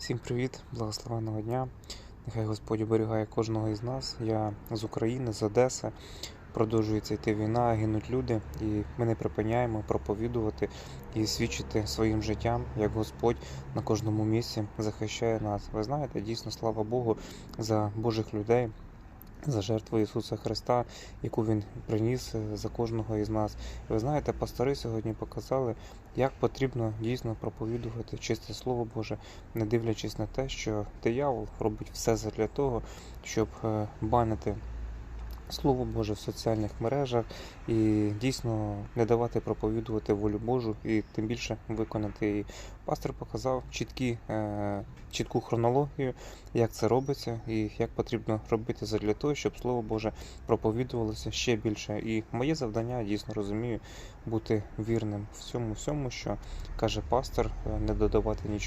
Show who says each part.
Speaker 1: Всім привіт, благословенного дня. Нехай Господь оберігає кожного із нас. Я з України, з Одеси. Продовжується йти війна, гинуть люди, і ми не припиняємо проповідувати і свідчити своїм життям, як Господь на кожному місці захищає нас. Ви знаєте, дійсно, слава Богу, за Божих людей, за жертву Ісуса Христа, яку Він приніс е, за кожного із нас. Ви знаєте, пастори сьогодні показали, як потрібно дійсно проповідувати чисте Слово Боже, не дивлячись на те, що диявол робить все для того, щоб е, банити Слово Боже в соціальних мережах і дійсно не давати проповідувати волю Божу і тим більше виконати її. Пастор показав чіткі, е, чітку хронологію, як це робиться і як потрібно робити для того, щоб Слово Боже проповідувалося ще більше. І моє завдання дійсно розумію бути вірним в цьому всьому, що каже пастор, е, не додавати нічого.